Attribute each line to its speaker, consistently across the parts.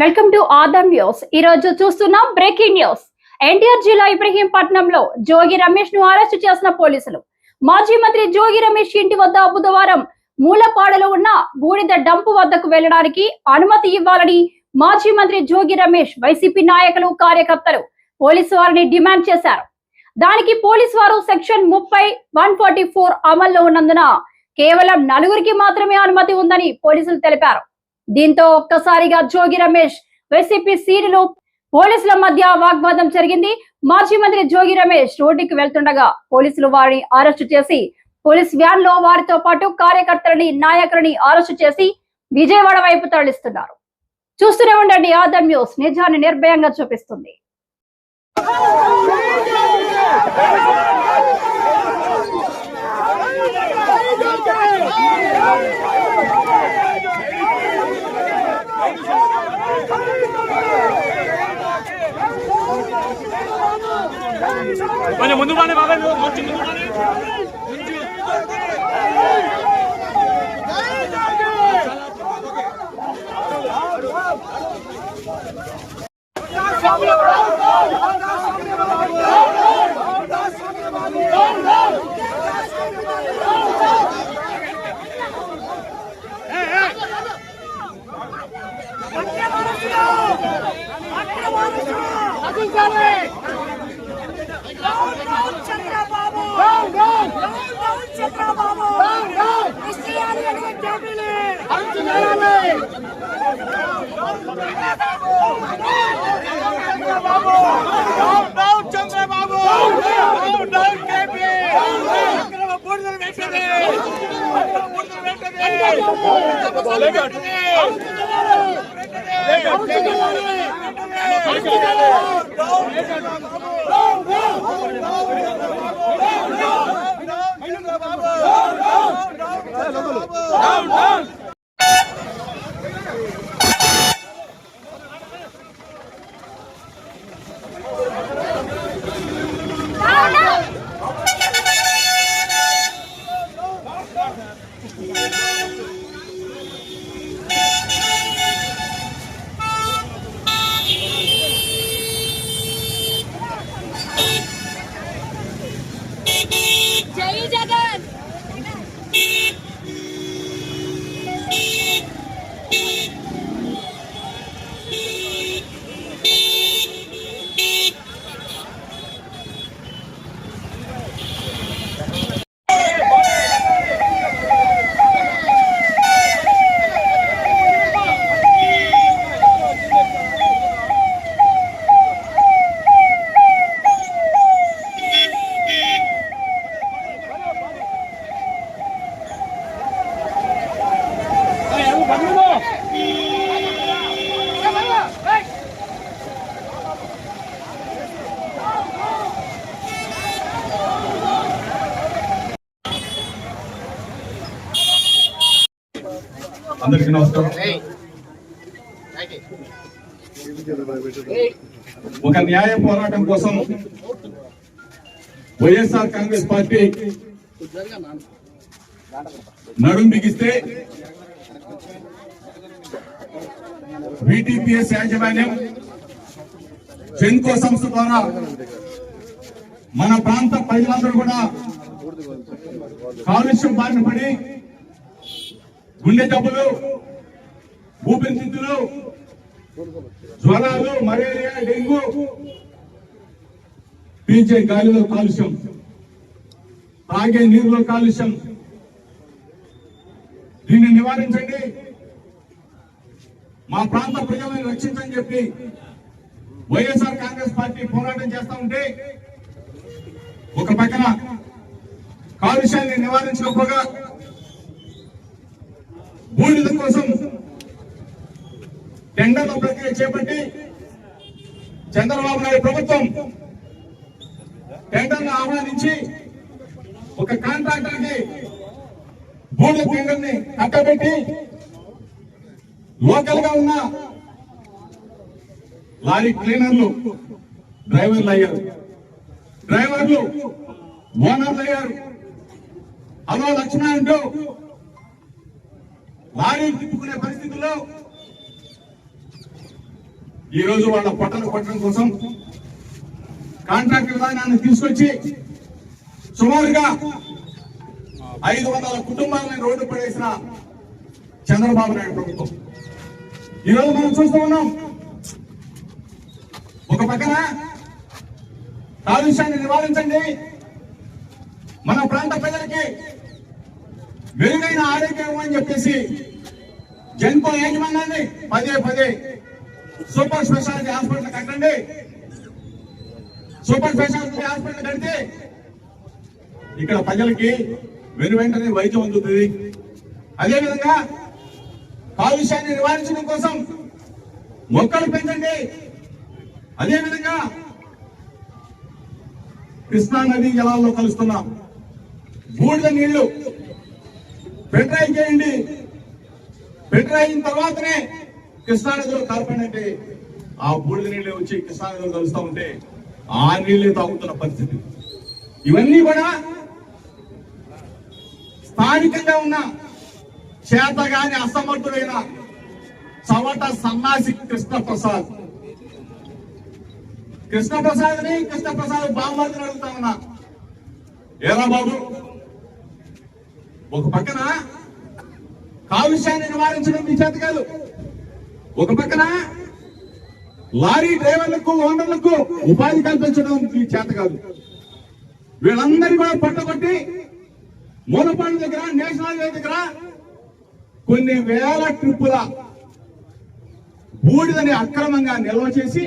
Speaker 1: Welcome to other news. ఈ రోజు చూస్తున్నాం బ్రేకింగ్ న్యూస్. ఎన్టీఆర్ జిల్లా ఇబ్రహీంపట్నంలో జోగి రమేష్ను అరెస్టు చేసిన పోలీసులు. మాజీ మంత్రి జోగి రమేష్ ఇంటి వద్ద బుధవారం మూలపాడలో ఉన్న బూడిద డంపు వద్దకు వెళ్ళడానికి అనుమతి ఇవ్వాలని మాజీ మంత్రి జోగి రమేష్ వైసీపీ నాయకులు కార్యకర్తలు పోలీసు వారిని డిమాండ్ చేశారు. దానికి పోలీసు వారు సెక్షన్ ముప్పై వన్ ఫార్టీ ఫోర్ అమల్లో ఉన్నందున కేవలం నలుగురికి మాత్రమే అనుమతి ఉందని పోలీసులు తెలిపారు. దీంతో ఒక్కసారిగా జోగి రమేష్ వైసీపీ సీనియర్లు పోలీసుల మధ్య వాగ్వాదం జరిగింది. మాజీ మంత్రి జోగి రమేష్ రోడ్డుకి వెళ్తుండగా పోలీసులు వారిని అరెస్టు చేసి పోలీస్ వ్యాన్లో వారితో పాటు కార్యకర్తలని నాయకులని అరెస్టు చేసి విజయవాడ వైపు తరలిస్తున్నారు. చూస్తూనే ఉండండి ఆదర్ న్యూస్. నిజాన్ని నిర్భయంగా చూపిస్తుంది.
Speaker 2: కొంచెం ముందు
Speaker 3: Down,
Speaker 4: down. నమస్కారం. ఒక న్యాయ పోరాటం కోసం వైఎస్ఆర్ కాంగ్రెస్ పార్టీ నడుం బిగిస్తే విటిపిఎస్ యాజమాన్యం జెన్కో సంస్థ ద్వారా మన ప్రాంత ప్రజలందరూ కూడా కాలుష్యం బారిన పడి గుండె జబ్బులు ఊపిరితిత్తులు జ్వరాలు మలేరియా డెంగ్యూ పీల్చే గాలిలో కాలుష్యం తాగే నీరులో కాలుష్యం. దీన్ని నివారించండి. మా ప్రాంత ప్రజలను రక్షించని చెప్పి వైఎస్ఆర్ కాంగ్రెస్ పార్టీ పోరాటం చేస్తా ఉంటే ఒక పక్కన కాలుష్యాన్ని నివారించకపోగా బూడిద కోసం టెండర్ల ప్రక్రియ చేపట్టి చంద్రబాబు నాయుడు ప్రభుత్వం టెండర్ను ఆహ్వానించి ఒక కాంట్రాక్టర్కి బూడిద టెండర్ని కట్టబెట్టి లోకల్గా ఉన్న లారీ క్లీనర్లు డ్రైవర్లు అయ్యారు. డ్రైవర్లు ఓనర్లు అయ్యారు. హలో లక్ష్మణ అంటూ లారీ తిప్పుకునే పరిస్థితుల్లో ఈ రోజు వాళ్ళ పొట్టలు కొట్టడం కోసం కాంట్రాక్ట్ విధానాన్ని తీసుకొచ్చి సుమారుగా ఐదు వందల కుటుంబాలను రోడ్డు పడేసిన చంద్రబాబు నాయుడు ప్రభుత్వం. ఈరోజు మనం చూస్తూ ఉన్నాం. ఒక పక్కన కాలుష్యాన్ని నివారించండి. మన ప్రాంత ప్రజలకి మెరుగైన ఆరోగ్యం అని చెప్పేసి జన్కో యాజమాన్యాన్ని పదే పదే సూపర్ స్పెషాలిటీ హాస్పిటల్ కట్టండి. సూపర్ స్పెషాలిటీ హాస్పిటల్ కడితే ఇక్కడ ప్రజలకి వెను వెంటనే వైద్యం అందుతుంది. అదేవిధంగా కాలుష్యాన్ని నివారించడం కోసం మొక్కలు పెంచండి. అదేవిధంగా కృష్ణా నదీ జలాల్లో కలుస్తున్నాం. బూడిద నీళ్ళు ఫిల్టర్ చేయండి. ఫిల్టర్ అయిన తర్వాతనే కృష్ణా నదిలో కలపండి ఆ బూడిద నీళ్ళు వచ్చి కృష్ణా కలుస్తూ ఉంటే ఆ నీళ్ళే తాగుతున్న పరిస్థితి. ఇవన్నీ కూడా స్థానికంగా ఉన్న చేతగాని అసమర్థుడైన చవట సన్నాసి కృష్ణ ప్రసాద్ కృష్ణ ప్రసాద్ని కృష్ణ ప్రసాద్ బామ్మర్దిని అడుగుతా ఉన్నా ఏరా బాబు ఒక పక్కన కాలుష్యాన్ని నివారించడం మీ చేత కాదు. ఒక పక్కన లారీ డ్రైవర్లకు ఓనర్లకు ఉపాధి కల్పించడం మీ చేత కాదు. వీళ్ళందరినీ కూడా పట్టబట్టి మూలపాడు దగ్గర నేషనల్ హైవే దగ్గర కొన్ని వేల ట్రిప్పుల బూడిదని అక్రమంగా నిల్వ చేసి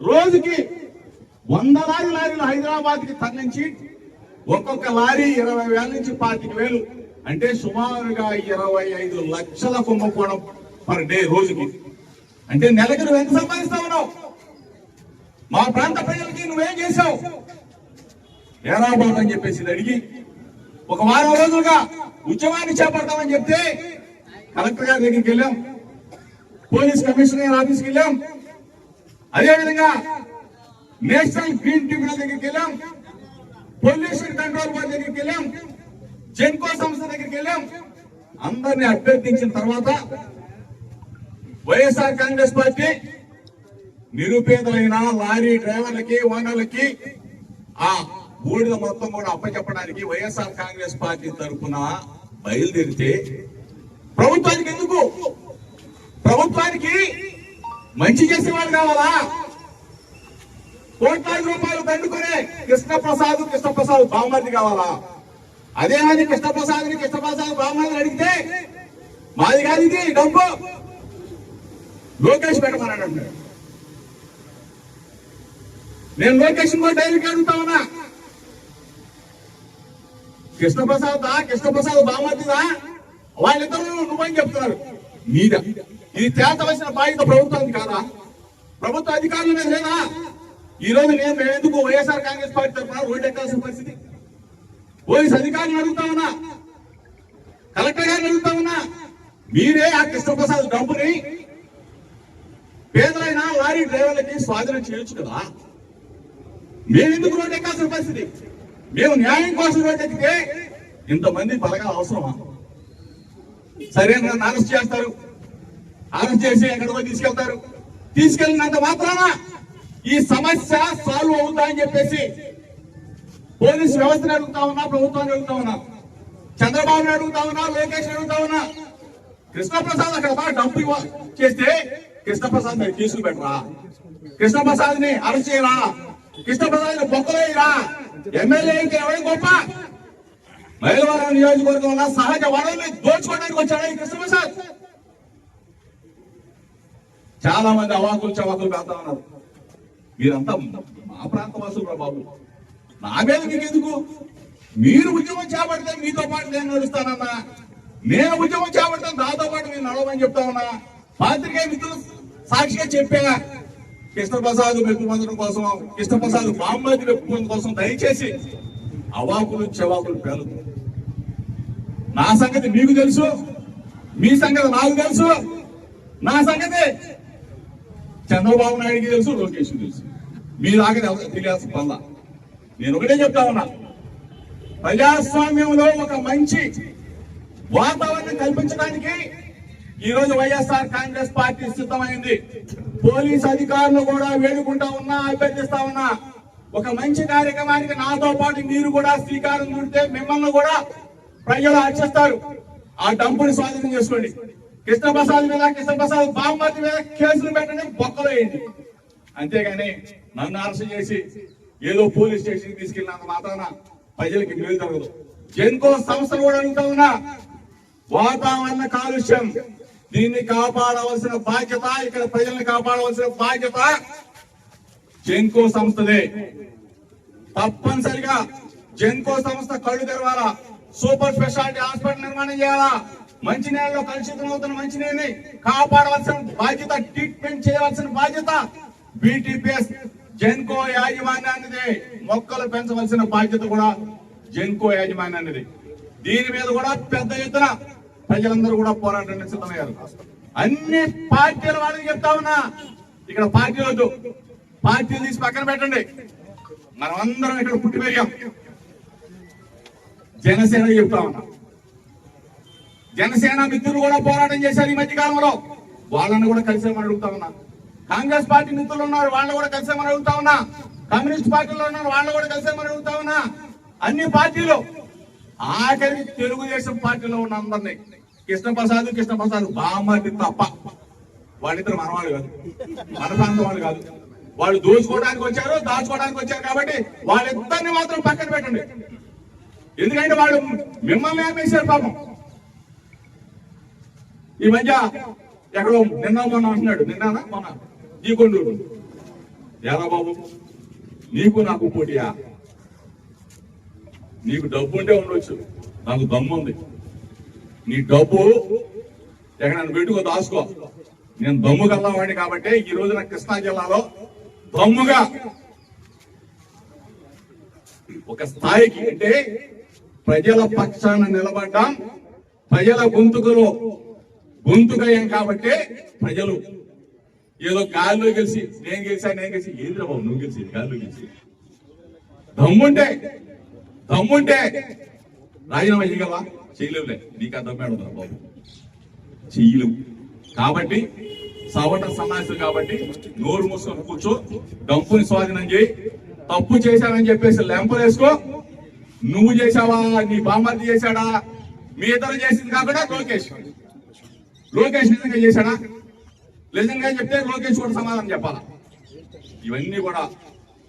Speaker 4: రోజుకి వందలాది లారీలు హైదరాబాద్కి తరలించి ఒక్కొక్క లారీ ఇరవై వేల నుంచి పాతిక వేలు. అంటే సుమారుగా ఇరవై ఐదు లక్షల కుంభకోణం పర్ డే రోజుకి. అంటే నెలకి నువ్వు ఎంత సంపాదిస్తా ఉన్నావు? మా ప్రాంత ప్రజలకి నువ్వేం చేశావు? ఏరా బాబు అని చెప్పేసి అడిగి ఒక వారం రోజులుగా ఉద్యమాన్ని చేపడతామని చెప్తే కలెక్టర్ గారి దగ్గరికి వెళ్ళాం. పోలీస్ కమిషనర్ ఆఫీస్కి వెళ్ళాం. అదేవిధంగా నేషనల్ గ్రీన్ ట్రిబ్యునల్ దగ్గరికి వెళ్ళాం. పొల్యూషన్ కంట్రోల్ బోర్డు దగ్గరికి వెళ్ళాం. జెన్కో సంస్థ దగ్గరికి వెళ్ళాం. అందరిని అభ్యర్థించిన తర్వాత వైఎస్ఆర్ కాంగ్రెస్ పార్టీ నిరుపేదలైన లారీ డ్రైవర్లకి ఓనర్లకి ఆ బూడిద మొత్తం కూడా అప్పచెప్పడానికి వైఎస్ఆర్ కాంగ్రెస్ పార్టీ తరఫున బయలుదేరితే ప్రభుత్వానికి ఎందుకు? ప్రభుత్వానికి మంచి చేసేవాడు కావాలా? కోట్లాది రూపాయలు దండుకునే కృష్ణప్రసాద్ కృష్ణప్రసాద్ బామ్మర్ది కావాలా? అదే అది కృష్ణప్రసాద్ని కృష్ణప్రసాద్ బామ్మర్ది అడిగితే మాది కాదు ఇది డబ్బు. లోకేష్ పెట్టమన్నాడు అంటాడు నేను లోకేష్ కూడా డైరీకి అడుగుతా ఉన్నా. కృష్ణప్రసాద్ దా కృష్ణప్రసాద్ బామ్మర్దిదా వాళ్ళిద్దరు నువ్వని చెప్తున్నారు? మీద ఇది తేల్చవలసిన బాధ్యత ప్రభుత్వానికి కాదా? ప్రభుత్వ అధికారుల మీద లేదా? ఈ రోజు నేను మేము ఎందుకు వైఎస్ఆర్ కాంగ్రెస్ పార్టీ తరఫున రోడ్డు ఎక్కాల్సిన పరిస్థితి? పోలీస్ అధికారిని అడుగుతా ఉన్నా కలెక్టర్ గారిని అడుగుతా ఉన్నా మీరే ఆ కృష్ణప్రసాద్ డబ్బుని పేదలైన లారీ డ్రైవర్లకి స్వాధీనం చేయొచ్చు కదా? మేము ఎందుకు రోడ్డు ఎక్కాల్సిన పరిస్థితి? మేము న్యాయం కోసం రోడ్డు ఎక్కితే ఇంతమంది బలగా అవసరమా? సరే నన్ను అరెస్ట్ చేస్తారు. అరెస్ట్ చేసి ఎక్కడికో తీసుకెళ్తారు. తీసుకెళ్ళినంత మాత్రాన ఈ సమస్య సాల్వ్ అవుతాయని చెప్పేసి పోలీస్ వ్యవస్థను అడుగుతా ఉన్నా ప్రభుత్వాన్ని అడుగుతా ఉన్నా చంద్రబాబుని అడుగుతా ఉన్నా లోకేష్ అడుగుతా ఉన్నా కృష్ణప్రసాద్ అక్కడ బాగా డబ్బు చేస్తే కృష్ణప్రసాద్ మీరు కేసులు పెట్టరా? కృష్ణప్రసాద్ని అరెస్ట్ చేయరా? కృష్ణప్రసాద్ని బొక్కలేయరా ఎమ్మెల్యే అయితే ఎవరి గొప్ప? మైలవరం నియోజకవర్గంలో సహజ వనరుల్ని దోచుకోవడానికి వచ్చాడా ఈ కృష్ణప్రసాద్? చాలా మంది అవాకులు చవాకులు పెడతా ఉన్నారు. మీరంతా మా ప్రాంత వాసులు బాబు. నా మీద మీకు ఎందుకు మీరు ఉద్యమం చేపడితే మీతో పాటు నేను నడుస్తానన్నా. నేను ఉద్యమం చేపడితే నాతో పాటు మీరు నడవమని చెప్తా ఉన్నా. పాత్రికేయ మిత్రులు సాక్షిగా చెప్పా. కృష్ణప్రసాద్ మెప్పు పొందడం కోసం కృష్ణప్రసాద్ బాంబాజీ మెప్పు పొందడం కోసం దయచేసి అవాకులు చెవాకులు పేలదు నా సంగతి మీకు తెలుసు మీ సంగతి నాకు తెలుసు నా సంగతి చంద్రబాబు నాయుడికి తెలుసు లోకేష్ తెలుసు. మీ తెలియాల్సిన పనుల. నేను ఒకటే చెప్తా ఉన్నా. ప్రజాస్వామ్యంలో ఒక మంచి వాతావరణం కల్పించడానికి ఈ రోజు వైఎస్ఆర్ కాంగ్రెస్ పార్టీ సిద్ధమైంది. పోలీస్ అధికారులు కూడా వేడుకుంటా ఉన్నా అభ్యర్థిస్తా ఉన్నా. ఒక మంచి కార్యక్రమానికి నాతో పాటు మీరు కూడా శ్రీకారం చుడితే మిమ్మల్ని కూడా ప్రజలు హర్షిస్తారు ఆ డంపుని స్వాధీనం చేసుకోండి. కృష్ణప్రసాద్ మీద కృష్ణప్రసాద్ బామ్మతి మీద కేసులు పెట్టండి బొక్కలు వేయండి. అంతేగాని నన్ను అరెస్ట్ చేసి ఏదో పోలీస్ స్టేషన్ తీసుకెళ్ళినంత మాత్రాన ప్రజలకి మేలు జరగదు. జెన్కో సంస్థలు కూడా అడుగుతా ఉన్నా వాతావరణ కాలుష్యం దీన్ని కాపాడవలసిన బాధ్యత ఇక్కడ ప్రజల్ని కాపాడవలసిన బాధ్యత జెన్కో సంస్థదే. తప్పనిసరిగా జెన్కో సంస్థ కళ్ళు తెరవాలా సూపర్ స్పెషాలిటీ హాస్పిటల్ నిర్మాణం చేయాలా మంచినీళ్ళలో కలుషితం అవుతున్న మంచినీళ్ళని కాపాడవలసిన బాధ్యత ట్రీట్మెంట్ చేయవలసిన బాధ్యత బీటీపీఎస్ జెన్కో యాజమాన్యానిది మొక్కలు పెంచవలసిన బాధ్యత కూడా జెన్కో యాజమాన్యానిది. దీని మీద కూడా పెద్ద ఎత్తున ప్రజలందరూ కూడా పోరాటానికి సిద్ధమయ్యారు అన్ని పార్టీల వాళ్ళకి చెప్తా ఉన్నా ఇక్కడ పార్టీ వద్దు. పార్టీలు తీసి పక్కన పెట్టండి. మనం అందరం ఇక్కడ పుట్టి పెరిగాం జనసేన చెప్తా ఉన్నా. జనసేన మిత్రులు కూడా పోరాటం చేశారు ఈ మధ్య కాలంలో వాళ్ళని కూడా కలిసేమని అడుగుతా ఉన్నా. కాంగ్రెస్ పార్టీ మిత్రులు ఉన్నారు వాళ్ళని కూడా కలిసేమని అడుగుతా ఉన్నా. కమ్యూనిస్ట్ పార్టీలో ఉన్నారు వాళ్ళని కూడా కలిసేమని అడుగుతా ఉన్నా. అన్ని పార్టీలు. ఆఖరి తెలుగుదేశం పార్టీలో ఉన్న అందరినీ. కృష్ణప్రసాద్ కృష్ణప్రసాద్ బామ్మది తప్ప. వాళ్ళిద్దరు మనవాళ్ళు కాదు. మన ప్రాంతం వాళ్ళు కాదు. వాళ్ళు దోచుకోవడానికి వచ్చారు దాచుకోవడానికి వచ్చారు కాబట్టి వాళ్ళిద్దరిని మాత్రం పక్కన పెట్టండి. ఎందుకంటే వాళ్ళు మిమ్మల్ని ఆపేశారు పాపం. ఈ మధ్య ఎక్కడో నిన్న మొన్న అంటున్నాడు. నిన్న మొన్న? నీకుండు కొండూరు బాబు నీకు నాకు పోటీయా? నీకు డబ్బు ఉంటే ఉండొచ్చు. నాకు దమ్ము ఉంది. నీ డబ్బు ఎక్కడ పెట్టుకో దాచుకో. నేను దమ్ము కల్లవాడిని కాబట్టి ఈ రోజున కృష్ణా జిల్లాలో దమ్ముగా ఒక స్థాయికి అంటే ప్రజల పక్షాన నిలబడ్డాం. ప్రజల గొంతుకులో గొంతుకయ్యాం కాబట్టి ప్రజలు ఏదో గాల్లో గెలిచి నేను గెలిచా నేను గెలిచి. ఏంద్ర బాబు నువ్వు గెలిచి గాల్లో గెలిచి దమ్ముంటే దమ్ముంటే. రాజీనామా చేయగలవా చేయలేవులే. నీకు ఆ దమ్మే అడుగుతున్నా బాబు? చెయ్యలేవు. కాబట్టి సవట సన్నాసులు కాబట్టి నోరు మూసుకొని కూర్చో డంపుని స్వాధీనం చేయి. తప్పు చేశానని చెప్పేసి లెంపలేసుకో నువ్వు చేశావా? నీ బామ్మర్ది చేశాడా? మీ ఇద్దరు చేసింది కాకుండా లోకేష్. లోకేష్ నిజంగా చేశాడా? నిజంగా చెప్తే లోకేష్ కూడా సమాధానం చెప్పాలా? ఇవన్నీ కూడా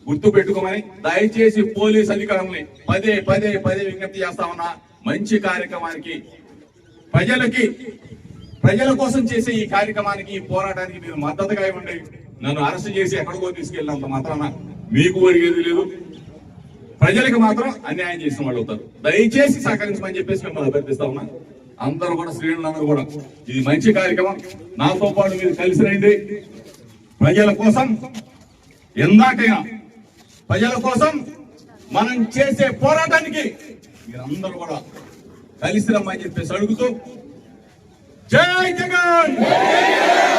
Speaker 4: గుర్తు పెట్టుకోమని దయచేసి పోలీస్ అధికారుల్ని పదే పదే పదే విజ్ఞప్తి చేస్తా ఉన్నా. మంచి కార్యక్రమానికి ప్రజలకి ప్రజల కోసం చేసే ఈ కార్యక్రమానికి ఈ పోరాటానికి మీరు మద్దతుగా ఇవ్వండి. నన్ను అరెస్ట్ చేసి ఎక్కడికో తీసుకెళ్ళినంత మాత్రాన మీకు ఒరిగేది లేదు. ప్రజలకు మాత్రం అన్యాయం చేసిన వాళ్ళు అవుతారు. దయచేసి సహకరించమని చెప్పేసి మిమ్మల్ని అభ్యర్థిస్తా ఉన్నా. అందరూ కూడా శ్రేణులందరూ కూడా. ఇది మంచి కార్యక్రమం. నాతో పాటు మీరు కలిసి రండి. ప్రజల కోసం ఎందాకైనా ప్రజల కోసం మనం చేసే పోరాటానికి మీరందరూ కూడా కలిసి రమ్మని చెప్పేసి అడుగుతూ Jai Jagan!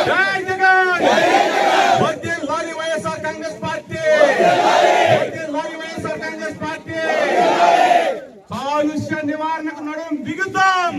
Speaker 4: Jai Jagan! Lorry YSR Congress party! Lorry YSR Congress party! కాలుష్య నివారణకు నడుం బిగుతాం.